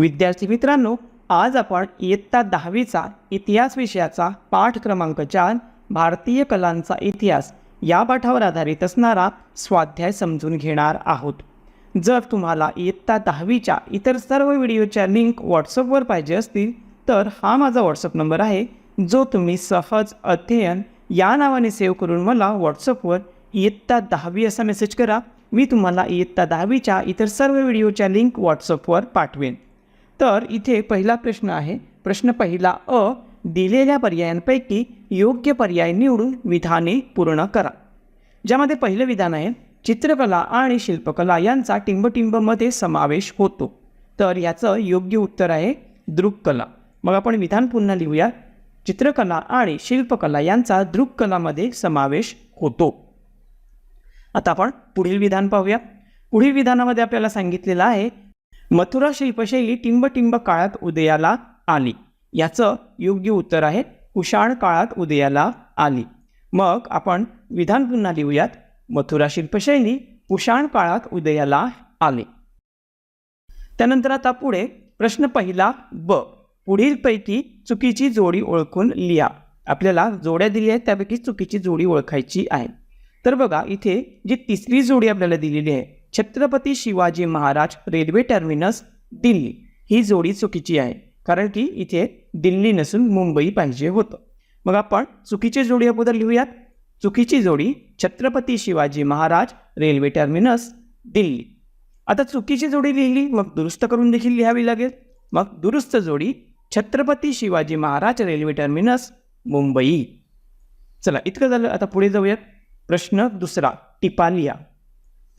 विद्यार्थी मित्रांनो आज आपण इयत्ता दहावीचा इतिहास विषयाचा पाठ क्रमांक चार भारतीय कलांचा इतिहास या पाठावर आधारित असणारा स्वाध्याय समजून घेणार आहोत. जर तुम्हाला इयत्ता दहावीच्या इतर सर्व व्हिडिओच्या लिंक व्हॉट्सअपवर पाहिजे असतील तर हा माझा व्हॉट्सअप नंबर आहे जो तुम्ही सहज अध्ययन या नावाने सेव्ह करून मला व्हॉट्सअपवर इयत्ता दहावी असा मेसेज करा. मी तुम्हाला इयत्ता दहावीच्या इतर सर्व व्हिडिओच्या लिंक व्हॉट्सअपवर पाठवेन. तर इथे पहिला प्रश्न आहे. प्रश्न पहिला अ दिलेल्या पर्यायांपैकी योग्य पर्याय निवडून विधाने पूर्ण करा. ज्यामध्ये पहिलं विधान आहे चित्रकला आणि शिल्पकला यांचा टिंबटिंबमध्ये समावेश होतो. तर याचं योग्य उत्तर आहे दृक्कला. मग आपण विधान पुन्हा लिहूया. चित्रकला आणि शिल्पकला यांचा दृक्कलामध्ये समावेश होतो. आता आपण पुढील विधान पाहूया. पुढील विधानामध्ये आपल्याला सांगितलेलं आहे मथुरा शिल्पशैली टिंबटिंब काळात उदयाला आली. याचं योग्य उत्तर आहे कुशाण काळात उदयाला आली. मग आपण विधान पुन्हा लिहूयात. मथुरा शिल्पशैली कुशाण काळात उदयाला आली. त्यानंतर आता पुढे प्रश्न पहिला ब. पुढीलपैकी चुकीची जोडी ओळखून लिहा. आपल्याला जोड्या दिल्या आहेत त्यापैकी चुकीची जोडी ओळखायची आहे. तर बघा इथे जी तिसरी जोडी आपल्याला दिलेली आहे छत्रपती शिवाजी महाराज रेल्वे टर्मिनस दिल्ली. ही जोडी चुकीची आहे कारण की इथे दिल्ली नसून मुंबई पाहिजे होतं. मग आपण चुकीची जोडी अगोदर लिहूयात. चुकीची जोडी छत्रपती शिवाजी महाराज रेल्वे टर्मिनस दिल्ली. आता चुकीची जोडी लिहिली मग दुरुस्त करून देखील लिहावी लागेल. मग दुरुस्त जोडी छत्रपती शिवाजी महाराज रेल्वे टर्मिनस मुंबई. चला इतकं झालं. आता पुढे जाऊयात. प्रश्न दुसरा टिपा लिहा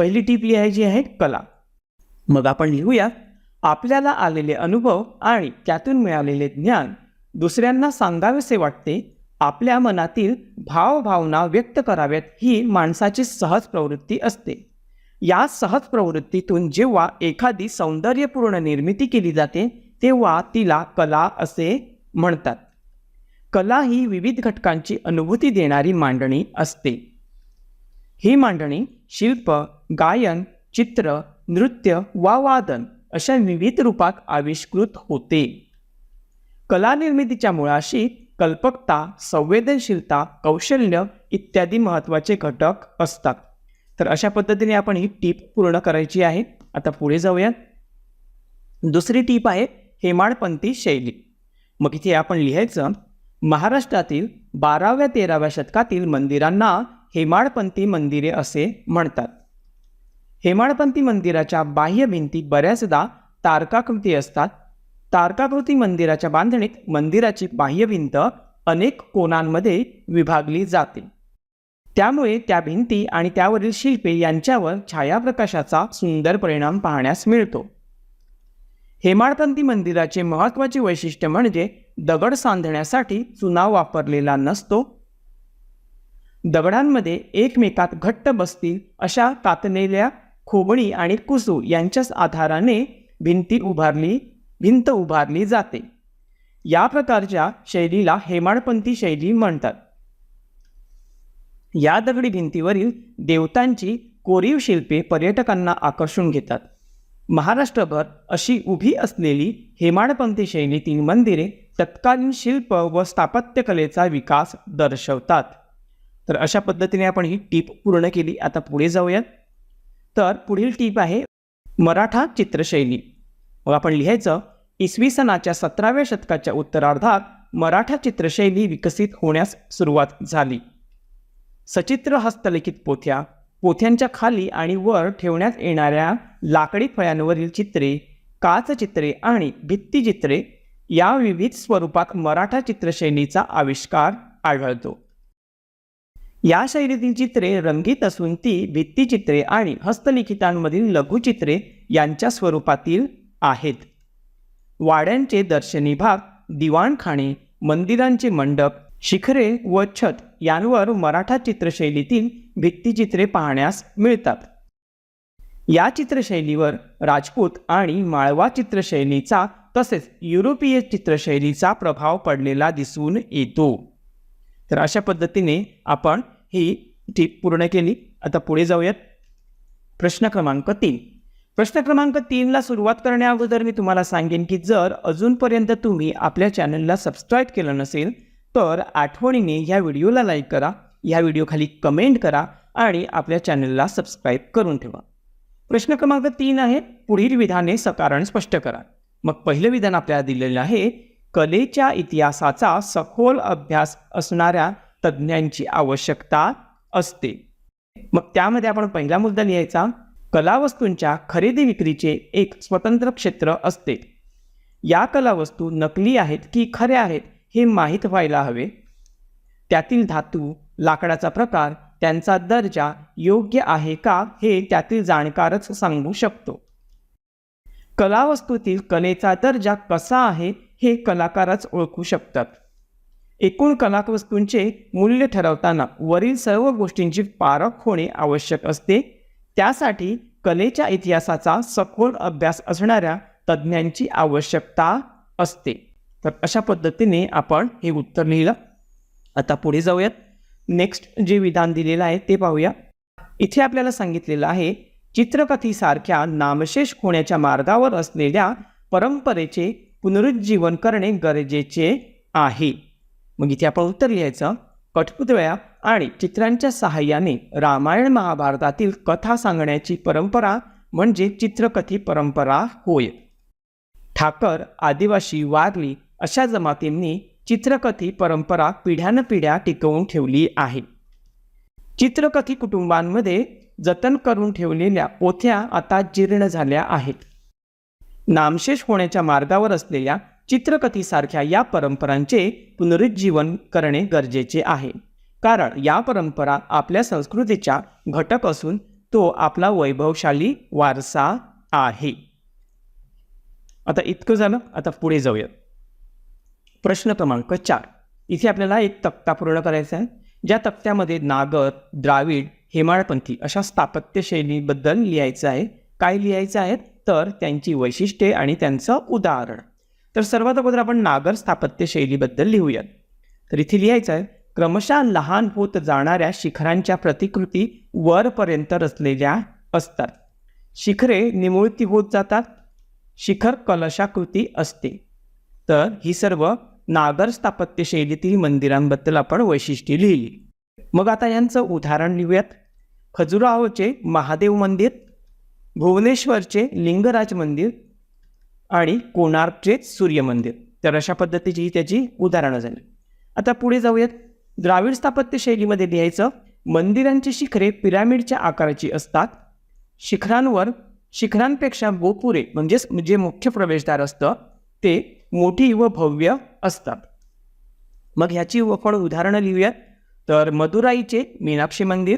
पहिली टीप लिहायची आहे कला. मग आपण लिहूया आपल्याला आलेले अनुभव आणि त्यातून मिळालेले ज्ञान दुसऱ्यांना सांगावेसे वाटते आपल्या मनातील भावभावना व्यक्त कराव्यात ही माणसाची सहज प्रवृत्ती असते. या सहज प्रवृत्तीतून जेव्हा एखादी सौंदर्यपूर्ण निर्मिती केली जाते तेव्हा तिला कला असे म्हणतात. कला ही विविध घटकांची अनुभूती देणारी मांडणी असते. ही मांडणी शिल्प गायन चित्र नृत्य वा वादन अशा विविध रूपात आविष्कृत होते. कला निर्मितीच्या मुळाशी कल्पकता संवेदनशीलता कौशल्य इत्यादी महत्त्वाचे घटक असतात. तर अशा पद्धतीने आपण ही टीप पूर्ण करायची आहे. आता पुढे जाऊया दुसरी टीप आहे हेमाडपंथी शैली. मग इथे आपण लिहायचं महाराष्ट्रातील बाराव्या तेराव्या शतकातील मंदिरांना हेमाडपंथी मंदिरे असे म्हणतात. हेमाडपंथी मंदिराच्या बाह्य भिंती बऱ्याचदा तारकाकृती असतात. तारकाकृती मंदिराच्या बांधणीत मंदिराची बाह्य भिंत अनेक कोणांमध्ये विभागली जाते. त्यामुळे त्या भिंती आणि त्यावरील शिल्पे यांच्यावर छायाप्रकाशाचा सुंदर परिणाम पाहण्यास मिळतो. हेमाडपंथी मंदिराचे महत्त्वाचे वैशिष्ट्य म्हणजे दगड सांधण्यासाठी चुना वापरलेला नसतो. दगडांमध्ये एकमेकात घट्ट बसतील अशा कातलेल्या खोबणी आणि कुसू यांच्याच आधाराने भिंती उभारली भिंत उभारली जाते. या प्रकारच्या शैलीला हेमाडपंथी शैली म्हणतात. या दगडी भिंतीवरील देवतांची कोरीव शिल्पे पर्यटकांना आकर्षून घेतात. महाराष्ट्रभर अशी उभी असलेली हेमाडपंथी शैलीतील मंदिरे तत्कालीन शिल्प व स्थापत्यकलेचा विकास दर्शवतात. तर अशा पद्धतीने आपण ही टीप पूर्ण केली. आता पुढे जाऊयात. तर पुढील टीप आहे मराठा चित्रशैली. मग आपण लिहायचं इसवी सणाच्या सतराव्या शतकाच्या उत्तरार्धात मराठा चित्रशैली विकसित होण्यास सुरुवात झाली. सचित्र हस्तलिखित पोथ्या पोथ्यांच्या खाली आणि वर ठेवण्यात येणाऱ्या लाकडी फळ्यांवरील चित्रे काचचित्रे आणि भित्तिचित्रे या विविध स्वरूपात मराठा चित्रशैलीचा आविष्कार आढळतो. या शैलीतील चित्रे रंगीत असून ती भित्तिचित्रे आणि हस्तलिखितांमधील लघुचित्रे यांच्या स्वरूपातील आहेत. वाड्यांचे दर्शनी भाग दिवाणखाणे मंदिरांचे मंडप शिखरे व छत यांवर मराठा चित्रशैलीतील भित्तिचित्रे पाहण्यास मिळतात. या चित्रशैलीवर राजपूत आणि माळवा चित्रशैलीचा तसेच युरोपीय चित्रशैलीचा प्रभाव पडलेला दिसून येतो. तर अशा पद्धतीने आपण ही टीप पूर्ण केली आता पुढे जाऊयात. प्रश्न क्रमांक तीन. प्रश्न क्रमांक तीनला सुरुवात करण्याअगोदर मी तुम्हाला सांगेन की जर अजूनपर्यंत तुम्ही आपल्या चॅनलला सबस्क्राईब केलं नसेल तर आठवणीने ह्या व्हिडिओला लाईक करा ह्या व्हिडिओखाली कमेंट करा आणि आपल्या चॅनलला सबस्क्राईब करून ठेवा. प्रश्न क्रमांक तीन आहे पुढील विधाने सकारण स्पष्ट करा. मग पहिलं विधान आपल्याला दिलेलं आहे कलेच्या इतिहासाचा सखोल अभ्यास असणाऱ्या तज्ज्ञांची आवश्यकता असते. मग त्यामध्ये आपण पहिला मुद्दा लिहायचा. कलावस्तूंच्या खरेदी विक्रीचे एक स्वतंत्र क्षेत्र असते. या कलावस्तू नकली आहेत की खऱ्या आहेत हे माहीत व्हायला हवे. त्यातील धातू लाकडाचा प्रकार त्यांचा दर्जा योग्य आहे का हे त्यातील जाणकारच सांगू शकतो. कलावस्तूतील कलेचा दर्जा कसा आहे हे कलाकारच ओळखू शकतात. एकूण कलावस्तूंचे मूल्य ठरवताना वरील सर्व गोष्टींची पारख होणे आवश्यक असते. त्यासाठी कलेच्या इतिहासाचा सखोल अभ्यास असणाऱ्या तज्ज्ञांची आवश्यकता असते. तर अशा पद्धतीने आपण हे उत्तर लिहिलं. आता पुढे जाऊयात. नेक्स्ट जे विधान दिलेलं आहे ते पाहूया. इथे आपल्याला सांगितलेलं आहे चित्रकथीसारख्या नामशेष होण्याच्या मार्गावर असलेल्या परंपरेचे पुनरुज्जीवन करणे गरजेचे आहे. मग इथे आपण उत्तर लिहायचं. कठपुतळ्या आणि चित्रांच्या सहाय्याने रामायण महाभारतातील कथा सांगण्याची परंपरा म्हणजे चित्रकथी परंपरा होय. ठाकर आदिवासी वारली अशा जमातींनी चित्रकथी परंपरा पिढ्यानपिढ्या टिकवून ठेवली आहे. चित्रकथी कुटुंबांमध्ये जतन करून ठेवलेल्या पोथ्या आता जीर्ण झाल्या आहेत. नामशेष होण्याच्या मार्गावर असलेल्या चित्रकथीसारख्या या परंपरांचे पुनरुज्जीवन करणे गरजेचे आहे. कारण या परंपरा आपल्या संस्कृतीच्या घटक असून तो आपला वैभवशाली वारसा आहे. आता इतकं झालं आता पुढे जाऊया. प्रश्न क्रमांक चार. इथे आपल्याला एक तक्ता पूर्ण करायचा आहे. ज्या तक्त्यामध्ये नागर द्राविड हेमाळपंथी अशा स्थापत्यशैलीबद्दल लिहायचं आहे. काय लिहायचं आहे? तर त्यांची वैशिष्ट्ये आणि त्यांचं उदाहरण. तर सर्वात अगोदर आपण नागर स्थापत्य शैलीबद्दल लिहूयात. तर इथे लिहायचं आहे क्रमशः लहान होत जाणाऱ्या शिखरांच्या प्रतिकृती वरपर्यंत रचलेल्या असतात. शिखरे निमुळती होत जातात शिखर कलशाकृती असते. तर ही सर्व नागर स्थापत्य शैलीतील मंदिरांबद्दल आपण वैशिष्ट्ये लिहिली. मग आता यांचं उदाहरण लिहूयात. खजुराहोचे महादेव मंदिर भुवनेश्वरचे लिंगराज मंदिर आणि कोणार्कचे सूर्य मंदिर. तर अशा पद्धतीची ही त्याची उदाहरणं झाली. आता पुढे जाऊयात. द्राविड स्थापत्य शैलीमध्ये लिहायचं मंदिरांची शिखरे पिरामिडच्या आकाराची असतात. शिखरांवर शिखरांपेक्षा गोपुरे म्हणजेच जे मुख्य प्रवेशद्वार असतं ते मोठी व भव्य असतात. मग ह्याची आपण उदाहरणं लिहूयात. तर मदुराईचे मीनाक्षी मंदिर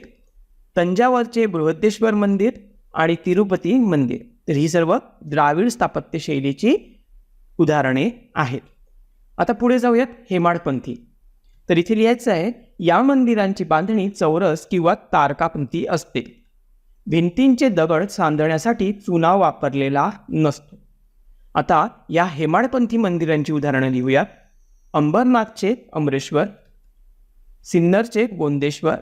तंजावरचे बृहद्देश्वर मंदिर आणि तिरुपती मंदिर. तर ही सर्व द्राविड स्थापत्य शैलीची उदाहरणे आहेत. आता पुढे जाऊयात हेमाडपंथी. तर इथे लिहायचं आहे या मंदिरांची बांधणी चौरस किंवा तारकापंथी असते. भिंतींचे दगड सांधण्यासाठी चुना वापरलेला नसतो. आता या हेमाडपंथी मंदिरांची उदाहरणं लिहूया. अंबरनाथचे अमरेश्वर सिन्नरचे गोंदेश्वर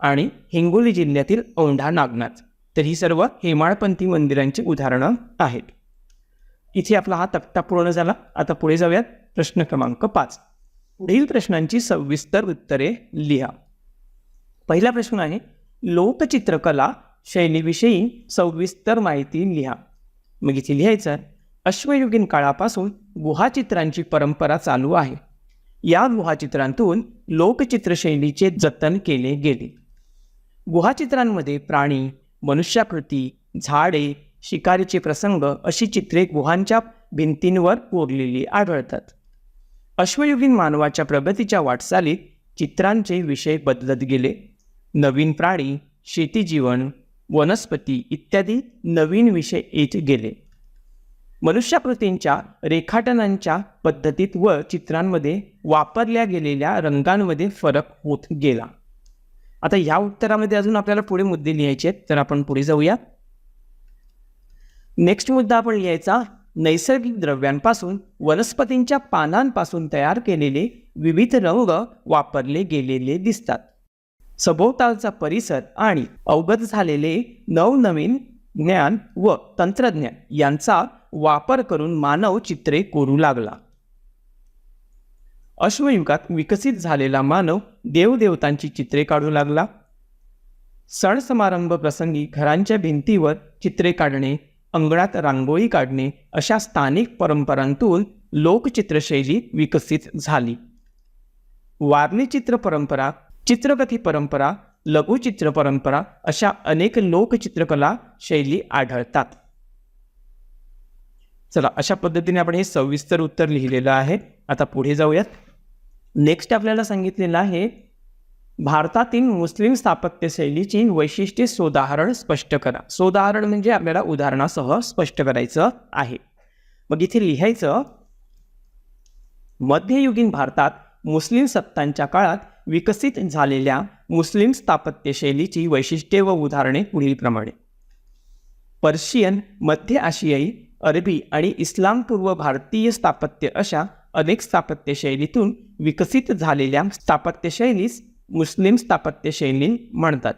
आणि हिंगोली जिल्ह्यातील औंढा नागनाथ. तर ही सर्व हेमाळपंथी मंदिरांची उदाहरणं आहेत. इथे आपला हा तक्ता पूर्ण झाला. आता पुढे जाऊयात. प्रश्न क्रमांक पाच. पुढील प्रश्नांची सविस्तर उत्तरे लिहा. पहिला प्रश्न आहे लोकचित्रकला शैलीविषयी सविस्तर माहिती लिहा. मग इथे लिहायचं अश्वयुगीन काळापासून गुहाचित्रांची परंपरा चालू आहे. या गुहाचित्रांतून लोकचित्रशैलीचे जतन केले गेले. गुहाचित्रांमध्ये प्राणी मनुष्याकृती झाडे शिकारीचे प्रसंग अशी चित्रे गुहांच्या भिंतींवर कोरलेली आढळतात. अश्वयुगीन मानवाच्या प्रगतीच्या वाटचालीत चित्रांचे विषय बदलत गेले. नवीन प्राणी शेतीजीवन वनस्पती इत्यादी नवीन विषय येत गेले. मनुष्याकृतींच्या रेखाटनांच्या पद्धतीत व चित्रांमध्ये वापरल्या गेलेल्या रंगांमध्ये फरक होत गेला. आता या उत्तरामध्ये अजून आपल्याला पुढे मुद्दे लिहायचे आहेत तर आपण पुढे जाऊया. नेक्स्ट मुद्दा आपण लिहायचा नैसर्गिक द्रव्यांपासून वनस्पतींच्या पानांपासून तयार केलेले विविध रंग वापरले गेलेले दिसतात. सभोवतालचा परिसर आणि अवगत झालेले नवनवीन ज्ञान व तंत्रज्ञान यांचा वापर करून मानव चित्रे कोरू लागला. अश्वयुगात विकसित झालेला मानव देवदेवतांची चित्रे काढू लागला. सण समारंभ प्रसंगी घरांच्या भिंतीवर चित्रे काढणे अंगणात रांगोळी काढणे अशा स्थानिक परंपरांतून लोकचित्रशैली विकसित झाली. वारली चित्र परंपरा चित्रकथी परंपरा लघुचित्र परंपरा अशा अनेक लोकचित्रकला शैली आढळतात. चला अशा पद्धतीने आपण हे सविस्तर उत्तर लिहिलेलं आहे. आता पुढे जाऊयात. नेक्स्ट आपल्याला सांगितलेलं आहे भारतातील मुस्लिम स्थापत्य शैलीची वैशिष्ट्ये सोदाहरण स्पष्ट करा. सोदाहरण म्हणजे आपल्याला उदाहरणासह स्पष्ट करायचं आहे. मग इथे लिहायचं मध्ययुगीन भारतात मुस्लिम सत्तांच्या काळात विकसित झालेल्या मुस्लिम स्थापत्य शैलीची वैशिष्ट्ये व उदाहरणे पुढीलप्रमाणे. पर्शियन मध्य आशियाई अरबी आणि इस्लामपूर्व भारतीय स्थापत्य अशा अनेक स्थापत्यशैलीतून विकसित झालेल्या स्थापत्यशैलीस मुस्लिम स्थापत्यशैली म्हणतात.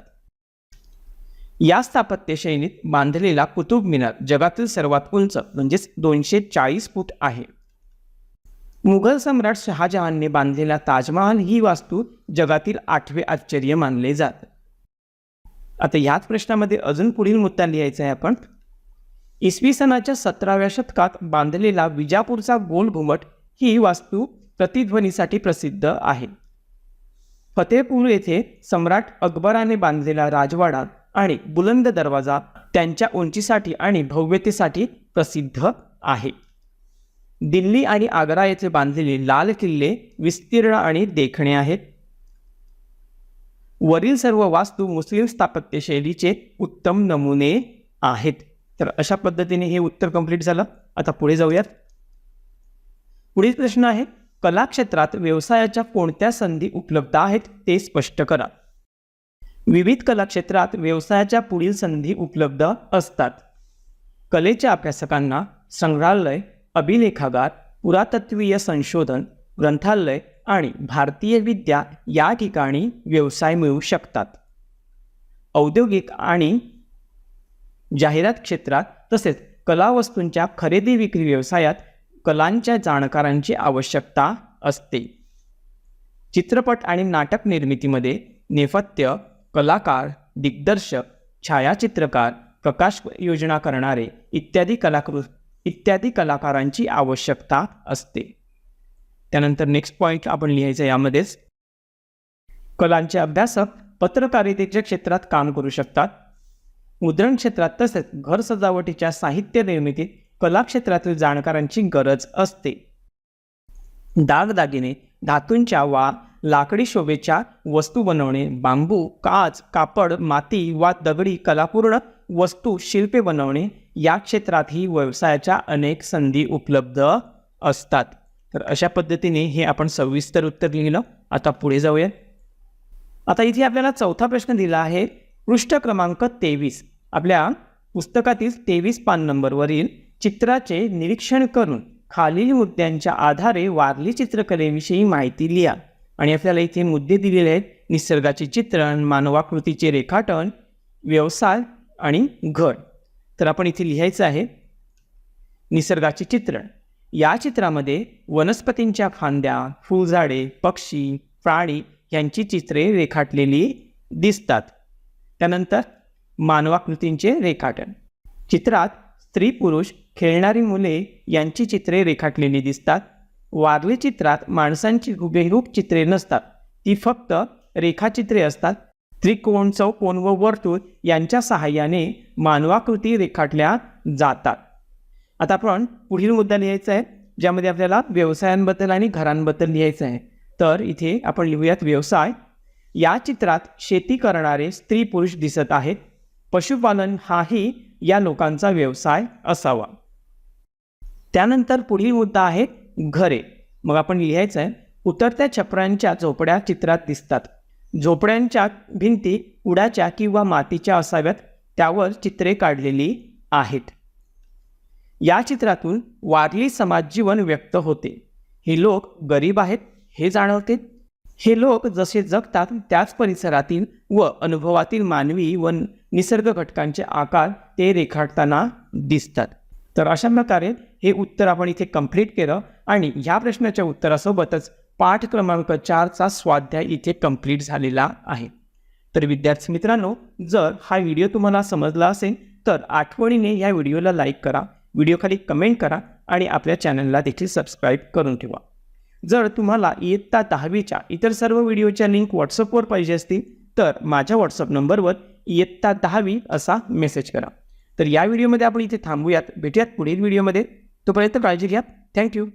या स्थापत्यशैलीत बांधलेला कुतुब मिनार जगातील सर्वात उंच म्हणजेच दोनशे चाळीस फूट आहे. मुघल सम्राट शहाजहानने बांधलेला ताजमहाल ही वास्तू जगातील आठवे आश्चर्य मानले जात. आता याच प्रश्नामध्ये अजून पुढील मुद्दा लिहायचा आहे आपण. इसवी सनाच्या सतराव्या शतकात बांधलेला विजापूरचा गोल घुमट ही वास्तू प्रतिध्वनीसाठी प्रसिद्ध आहे. फतेहपूर येथे सम्राट अकबराने बांधलेला राजवाडा आणि बुलंद दरवाजा त्यांच्या उंचीसाठी आणि भव्यतेसाठी प्रसिद्ध आहे. दिल्ली आणि आग्रा येथे बांधलेले लाल किल्ले विस्तीर्ण आणि देखणे आहेत. वरील सर्व वास्तू मुस्लिम स्थापत्यशैलीचे उत्तम नमुने आहेत. तर अशा पद्धतीने हे उत्तर कंप्लीट झालं. आता पुढे जाऊयात. पुढील प्रश्न आहे कला क्षेत्रात व्यवसायाच्या कोणत्या संधी उपलब्ध आहेत ते स्पष्ट करा. विविध कला क्षेत्रात व्यवसायाच्या पुढील संधी उपलब्ध असतात. कलेच्या अभ्यासकांना संग्रहालय अभिलेखागार पुरातत्वीय संशोधन ग्रंथालय आणि भारतीय विद्या या ठिकाणी व्यवसाय मिळू शकतात. औद्योगिक आणि जाहिरात क्षेत्रात तसेच कलावस्तूंच्या खरेदी विक्री व्यवसायात कलांच्या जाणकारांची आवश्यकता असते. चित्रपट आणि नाटक निर्मितीमध्ये नेपथ्य कलाकार दिग्दर्शक छायाचित्रकार प्रकाश योजना करणारे इत्यादी कलाकृ इत्यादी कलाकारांची आवश्यकता असते. त्यानंतर नेक्स्ट पॉईंट आपण लिहायचं यामध्येच. कलांचे अभ्यासक पत्रकारितेच्या क्षेत्रात काम करू शकतात. मुद्रण क्षेत्रात तसेच घर सजावटीच्या साहित्य निर्मितीत कला क्षेत्रातील जाणकारांची गरज असते. दागदागिने धातूंच्या वा लाकडी शोभेच्या वस्तू बनवणे बांबू काच कापड माती वा दगडी कलापूर्ण वस्तू शिल्पे बनवणे या क्षेत्रातही व्यवसायाच्या अनेक संधी उपलब्ध असतात. तर अशा पद्धतीने हे आपण सविस्तर उत्तर लिहिलं. आता पुढे जाऊया. आता इथे आपल्याला चौथा प्रश्न दिला आहे. पृष्ठ क्रमांक तेवीस. आपल्या पुस्तकातील तेवीस पान नंबरवरील चित्राचे निरीक्षण करून खालील मुद्द्यांच्या आधारे वारली चित्रकलेविषयी माहिती लिहा. आणि आपल्याला इथे मुद्दे दिलेले आहेत. निसर्गाचे चित्रण मानवाकृतीचे रेखाटन व्यवसाय आणि घड. तर आपण इथे लिहायचं आहे. निसर्गाचे चित्रण. या चित्रामध्ये वनस्पतींच्या फांद्या फुलझाडे पक्षी प्राणी यांची चित्रे रेखाटलेली दिसतात. त्यानंतर मानवाकृतींचे रेखाटन. चित्रात स्त्री पुरुष खेळणारी मुले यांची चित्रे रेखाटलेली दिसतात. वारली चित्रात माणसांची हुबेहूब चित्रे नसतात. ती फक्त रेखाचित्रे असतात. त्रिकोण चौकोन व वर्तुळ यांच्या सहाय्याने मानवाकृती रेखाटल्या जातात. आता आपण पुढील मुद्दा लिहायचा आहे ज्यामध्ये आपल्याला व्यवसायांबद्दल आणि घरांबद्दल लिहायचं आहे. तर इथे आपण लिहूयात व्यवसाय या चित्रात शेती करणारे स्त्री पुरुष दिसत आहेत. पशुपालन हाही या लोकांचा व्यवसाय असावा. त्यानंतर पुढील मुद्दा आहे घरे. मग आपण लिहायचं आहे उतरत्या छपरांच्या झोपड्या चित्रात दिसतात. झोपड्यांच्या भिंती उडाच्या किंवा मातीच्या असाव्यात त्यावर चित्रे काढलेली आहेत. या चित्रातून वारली समाज जीवन व्यक्त होते. हे लोक गरीब आहेत हे जाणवते. हे लोक जसे जगतात त्याच परिसरातील व अनुभवातील मानवी व निसर्ग घटकांचे आकार ते रेखाटताना दिसतात. तर अशा प्रकारे हे उत्तर आपण इथे कंप्लीट केलं आणि ह्या प्रश्नाच्या उत्तरासोबतच पाठ क्रमांक चारचा स्वाध्याय इथे कंप्लीट झालेला आहे. तर विद्यार्थी मित्रांनो जर हा व्हिडिओ तुम्हाला समजला असेल तर आठवणीने या व्हिडिओला लाईक करा व्हिडिओखाली कमेंट करा आणि आपल्या चॅनलला देखील सबस्क्राईब करून ठेवा. जर तुम्हाला इयत्ता दहावीच्या इतर सर्व व्हिडिओच्या लिंक व्हॉट्सअपवर पाहिजे असतील तर माझ्या व्हॉट्सअप नंबरवर इयत्ता दहावी असा मेसेज करा. तर या व्हिडिओमध्ये आपण इथे थांबूयात भेटूयात पुढील व्हिडिओमध्ये. तोपर्यंत काळजी घ्या. थँक्यू